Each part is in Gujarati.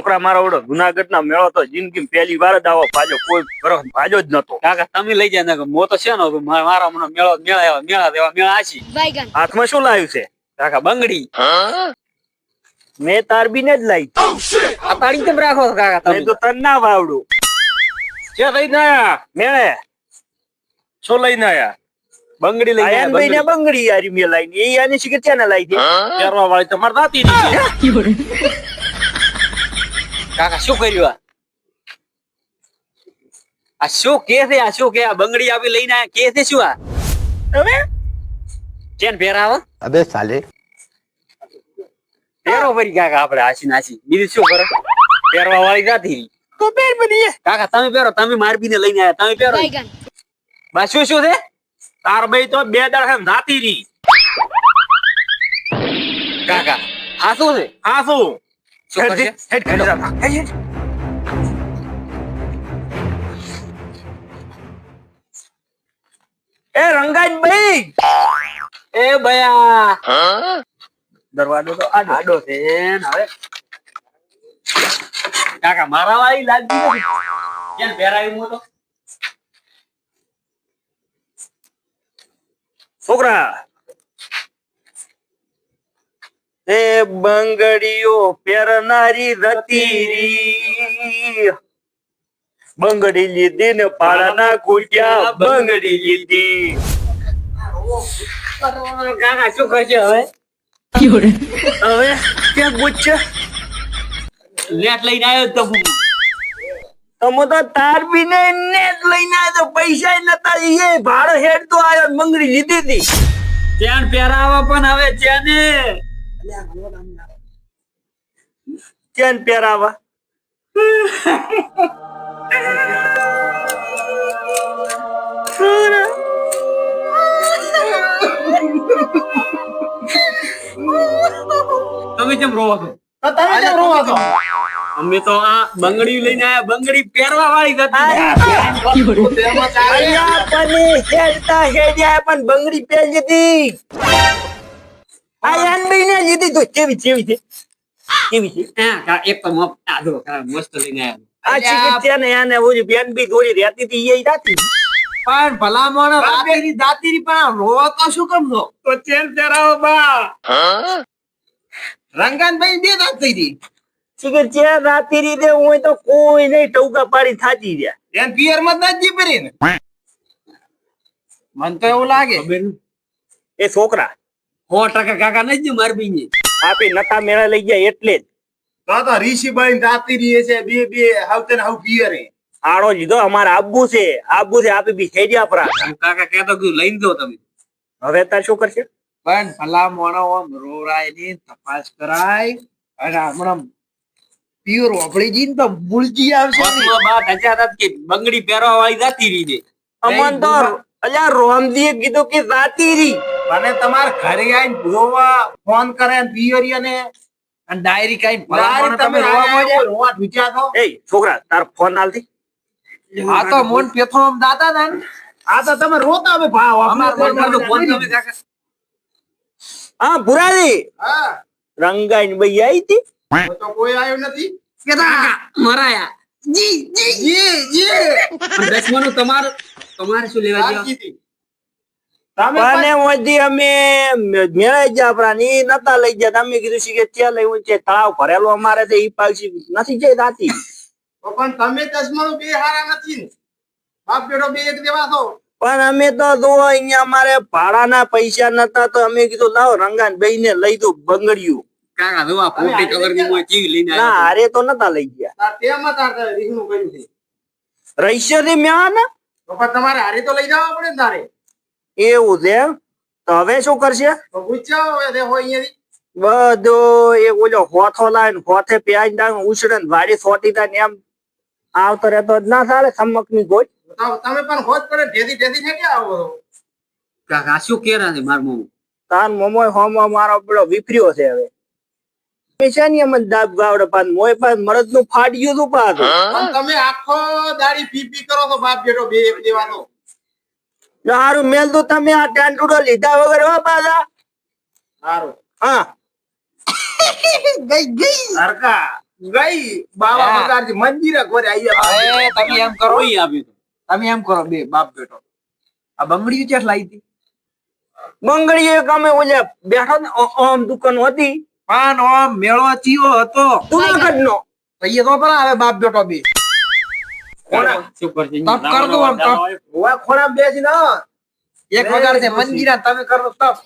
છોકરા મારા ઓડો જુનાગઢ ના મેળો તો જિંદગી પહેલી વાર જ આવો. ભાજો કોઈ ભાજો જ નતો કાકા તમે લઈ જાય ને મો તો છે ને મારા મારા મને મેળો મેળા એવા મેળા દેવા મેળા આછી. હાથમાં શું લાવ્યું છે? કાકા બંગડી. મેં તારબીને જ લાવી આ તાળી કેમ રાખો છો કાકા તમે? તો તન ના વાવડું. છે લઈને આયા? મેળે. શું લઈને આયા? બંગડી લઈ આયા ભાઈ ને બંગડી યારી મેં લાવી એ આની શિખર છે ને લાવી દે. કરવા વાળી તમારે દાતી છે. કાકા શું કર્યું આ? શું કે છે? આ શું કે? આ બંગડી આવી લઈને કે છે શું આ? હવે કેન ભેરાવ અબે સાલે. ભેરો ફરી કાકા આપણે હાસી નાસી બીજું શું કરો? પહેરવા વાળી નથી. તો પહેર બની કાકા તમે પહેરો. તમે મારબીને લઈને આયા. તમે પહેરો. બસ શું શું છે? તાર ભાઈ તો બે દાડા નાતી રી કાકા આ શું છે? આ શું? શું કરશે? હેડ હેડ હેડ હેડ. એ રંગાજ ભાઈ એ ભયા. દરવાજો તો આડો. છે ને હવે. કાકા મારા વાળી લાગતી નથી. કેમ પહેરાયું હું છોકરા એ બંગડીઓ પહેરનારી રતીરી. બંગડી લીધી ને પાડાના કુટ્યા બંગડી લીધી. કાકા શું કરશે હવે હવે ક્યાં ગુચ્છ? નેટ લઈને આવ્યો તો તમે તો તાર બી ને નેટ લઈને આવ્યા તો પૈસા નતા એ ભાડો હેડ તો આવ્યો બંગડી લીધી હતી. ચેન પહેરાવા પણ હવે ચેને. ચેન પહેરાવા? તમે કેમ રોવો છો? તમે કેમ રોવો છો? અમે તો આ બંગડી લઈને આયા. બંગડી પહેરવા વાળી હતી. પણ બંગડી પહેરી લીધી. આ યાન ને લીધી તો કેવી કેવી છે? કેવી છે? હા, એક તો મફ આ જો મસ્ત લઈને આયા આ ચીકી ને યાને ઓલી બેન બી થોડી રહેતી હતી એ જાતી પણ ભલા મોણ દાતીરી દાતીરી પણ રોવો તો શું કમ છો તો ચેન પહેરાવો બા? રંગાનભાઈ બે દાતીરી ચીકી ચેન રાતી હું તો કોઈ નહીં ટૌકા પાડી થાજી રહ્યા. એન પિયરમાં દાજી પરી ને. મન તો એવું લાગે. એ છોકરા. સો ટકા કાકા નહીં જ મારી બીજી આપી નતા મેળા લઈ ગયા એટલે જ. તો ઋષિભાઈ ઋષિભાઈ દાતીરી છે બે બે હાવતે ને હાવ પિયરે. આડો લીધો અમારે આબુ છે. આબુ છે આપી બી હેડ્યા પરા કાકા કહેતો કે લઈ દો તમે. હવે તાર શું કરશે? પણ ભલા મોણો આમ રોરાયની તપાસ કરાય. અને હમણાં પ્યોર વાપરી જીન તો મૂળજી આવશે બા ઢંચા હતા કે બંગડી પહેરવા વાળી જાતી રહી દે અમન તો અલ્યા રોમજીએ કીધું કે જાતી રી અને તમાર ઘરે આઈને જોવા ફોન કરે ને અને ડાયરી કાઈ ડાયરી તમે રોવા રોવા ઢૂંચ્યા છો એ છોકરા તાર ફોન આલતી આ તો મોન પેથો દાતા હતા આ તો તમે રોતા હવે ભાવ અમાર ફોન તમે કાકા હા ભુરાજી હા. રંગાઈન ભાઈ આવી હતી તો તો કોઈ આવ્યો નથી? કેતા મરાયા. જી જી. જી જી. દસમાનું તમાર તમારે શું લેવા જેવા? અને મોજી અમે મેળા જ આપણા ની નતા લઈ ગયા. તમે કીધું છે કે ત્યાં લઈ છે. તળાવ ભરેલો અમારે તો ઈ પાછી નથી જઈ રાતી તો પણ તમે ચશ્માનું બે હારા નથી બાપ બેટો બે એક દેવા છો. પણ અમે તો જો અહીંયા અમારે ભાડાના પૈસા નતા તો અમે કીધું લાવો રંગાન ભાઈ ને લઈ દો બંગડિયું. કાકા જો આ પોપટી કલરની મોય કેવી લઈને ના હારે તો નતા લઈ ગયા. તેમાં તાર રીહનું કર્યું છે. રહીશ્યો થી મેળા ને તો પણ તમારે હારે તો લઈ જવા પડે ને તારે. એવું છે? તો હવે શું કરશે? બધો એ ઓલો હોથો લાઈન હોથે પ્યાજ ડાંગ ઉછળે વાડી સોટી તા એમ આવતો રહેતો જ ના ચાલે સમકની ગોચ તમે પણ હોત પડે ઢેધી ઢેધી છે કે આવો? કાકા શું કેરા છે માર મોમ તાન મોમોય હોમો મારો પેલો વિફર્યો છે હવે. પૈસાની એમ જ દાબ ગાવડે પાન મોય પાન મરદનું ફાટ્યું તું પાછું. પણ તમે આખો દાડી પી પી કરો તો બાપ બેટો બે દેવાનો. હારું મેલ તો તમે આ ટાંટુડો લીધા વગર હો પાછા. હારું. હા. ગઈ ગઈ. સરકા ગઈ. બાવા મગારજી મંદિરે ઘરે આયા એ તમે એમ કરો. અહીં આપ્યું તમે એમ કરો બે બાપ બેટો આ બંગડી ચેટ લાવી હતી? બંગડીએ ગામે ઓલે બેઠો ને ઓમ દુકાન હતી. પાન ઓમ મેળો ચિયો હતો. જુનાગઢ નો તો એ તો પણ આવે બાપ બેટો બે? તપ કર દો આમ, તપ. ઓવા ખોડા બેસી ના. એક વગાડ છે મંજીરા તમે કરો તપ.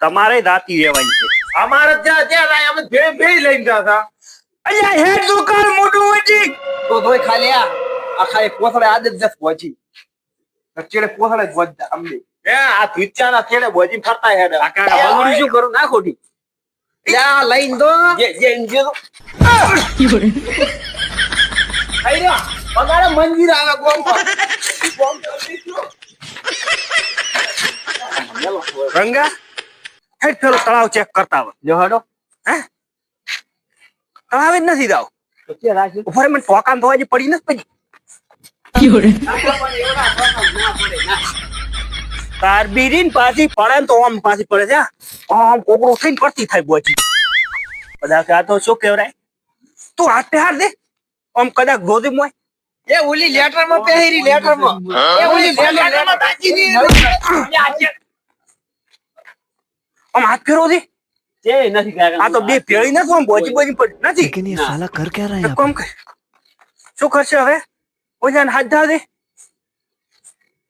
તમારે દાતી રહેવાની છે. અમારે ત્યાં ત્યાં અમે ભે ભે લઈને હતા. અલ્યા હે દુકાન મોટું હતી તો તોય ખાલી આ. આ ખાલી પોસડે આદત જસ પહોંચી ચેડે પોસડે જ વધતા અમને હે આ ધુચ્ચાના ચેડે બોજી ફરતા હેડ. કાકા, બંગડી શું કરું? ના ખોટી. યા 라인도. દો જે જે જે આઈ રહ્યો મંદિર આવે ગોમ રંગા હેડ પેલો તળાવ ચેક કરતા આવો જો હડો હે તળાવ જ નથી દાવ ઉપર મને ટોકામ પડી નથી પડી કારબીરી પાછી પડે ને તો આમ પાછી પડે છે આમ કોકડો થઈને પડતી થાય બોચી. કદાચ આ તો શું કેવરાય તું હાથે હાર દે. આમ કદાચ ગોધી મોય એ ઓલી લેટરમાં પહેરી લેટરમાં એ ઓલી લેટરમાં તાજી ની આમ હાથ ફેરો દે. જે નથી આ તો બે પેળી નથી આમ બોચી બોચી પડ નથી. કે ની સાલા કર કે રહા કોમ કે શું કરશે હવે? ઓજાન હાથ ધાવ દે.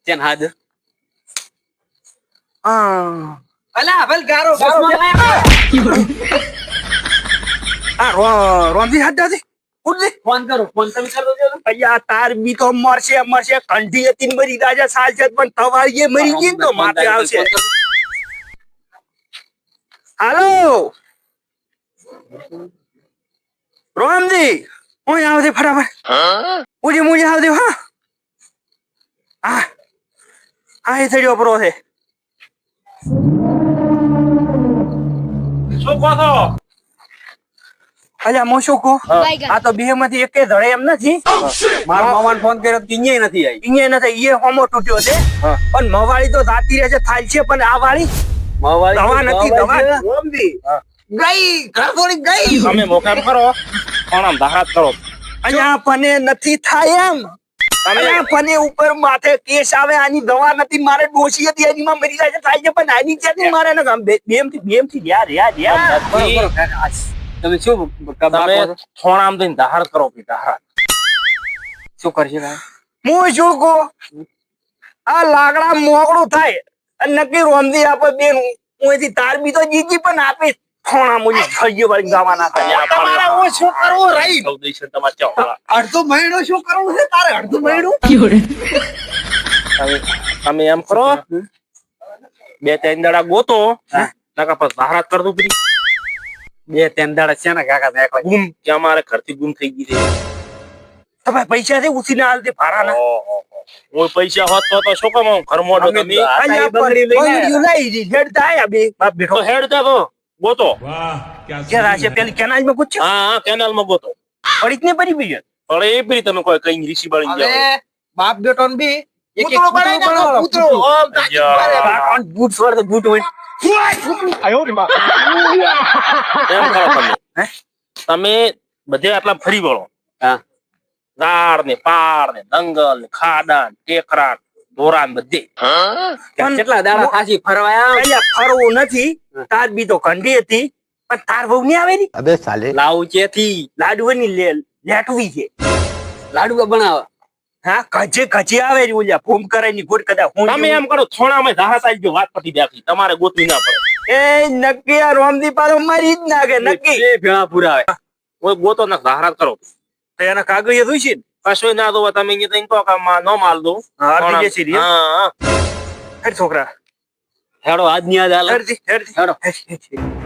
તેન હાથ. અલા ભલ ગારો ગારો. આ રો- રોમજી હાથ ધાર દે ઉઠ દે. ફોન કરો ફોન તમે દો છો. અయ్యా તાર બી તો મરશે મરશે. કંઠી હતી મરી રાજા સાલ છે પણ તવારીએ મરી ગઈ તો માથે આવશે. હાલો. રોમજી ઓય આવજે ફટાફટ. ઉજે મુજે આવજે હા. હા. હા એ થડ્યો પરો છે. કહો છો? અલ્યા મો શું કહું? આ તો બે માંથી એકે ધડે એમ નથી. મારો મામાને ફોન કર્યો તો ઈંયે નથી આવી ઈયે નથી ઈએ હોમો તૂટ્યો છે. પણ મવાળી તો જાતી રહે છે થાય છે પણ આ વાળી મવાળી દવા નથી દવા. હા. ગઈ ઘરધોડી ગઈ. તમે મોકામ કરો. પણ આમ દાહરાત કરો? અહીંયા પને નથી થાય એમ. પને ઉપર માથે કેસ આવે આની દવા નથી મારે ડોસી હતી એનીમાં મરી જાય થાય છે પણ આની ક્યાંથી મારે ને બેમથી બેમથી યાર યાર યાર તમે શું તમે? થોણામ થઈને દાહરાત કરો કે દાહરાત શું કરશે ભાઈ હું શું કહું? આ લાકડા મોકળું થાય અને નક્કી રોમજી આપે બેન હું એથી તાર બી તો જીજી પણ આપે થોણા મુજી થઈ વાળી ગાવા ના તમારે હું શું કરવું રહી સૌ તમારે ચાવડા અડધો મહિનો શું કરવું છે? તારે અડધું મહિનો તમે તમે એમ કરો બે ત્રણ દાડા ગોતો નકા કર દો પેલી બે ત્રણ દાડા છે ને કાકા દેખાય. ગુમ કે અમારે ઘરથી ગુમ થઈ ગઈ છે. તમે પૈસા છે ઉછીને હાલ દે ભાડાના. હું પૈસા હોત તો તો શું કામ ઘર મોડો તમે બંગડીઓ લઈ હેડતા આયા બે બાપ બેઠો. તો હેડ દે તો. ગોતો. ક્યાં રાશે પેલી કેનાલમાં હા હા કેનાલમાં ગોતો પડી જ ને પડી બીજો પણ એ પેલી તમે કોઈ કઈ ઋષિ બળી જાવ બાપ બેટો ને બી એક એક પૂતળો. પૂતળો. ઓમ તાજી બૂટ સ્વર તો બૂટ હોય. તમે. તમે બધે આટલા ફરી વળો. હા. ગાળ ને પાર ને દંગલ ને ખાડા ને ટેકરા દોરાન બધી. કેટલા દાડા ખાસી ફરવાયા એટલે ફરવું નથી. તાર બી તો કંઢી હતી. પણ તાર બહુ નહીં આવેલી? અબે સાલે. લાવ ચેથી લાડવાની લે લેટવી છે. લાડુ બનાવ. હા કજે કજે આવે રી ઓલ્યા. ફોમ કરાયની ગોટ કદા હું તમે એમ કરો થોડા માં ધાસ આવી ગયો વાત પતી દેખી તમારે ગોતવી ના પડે. એ નક્કી આ રોમદી પાછો મારી જ નાખે નક્કી. એ ભેળા પુરાવે. કોઈ ગોતો ના ધારા કરો. તો એના કાગળિયા જોઈશે ને? કશું ના દો તમે અહીંયા કહો કે ન માલ દો હા થોણા- બીજે સીરી હા, હા. હેડ છોકરા. હેડો આજની આજ હેડ.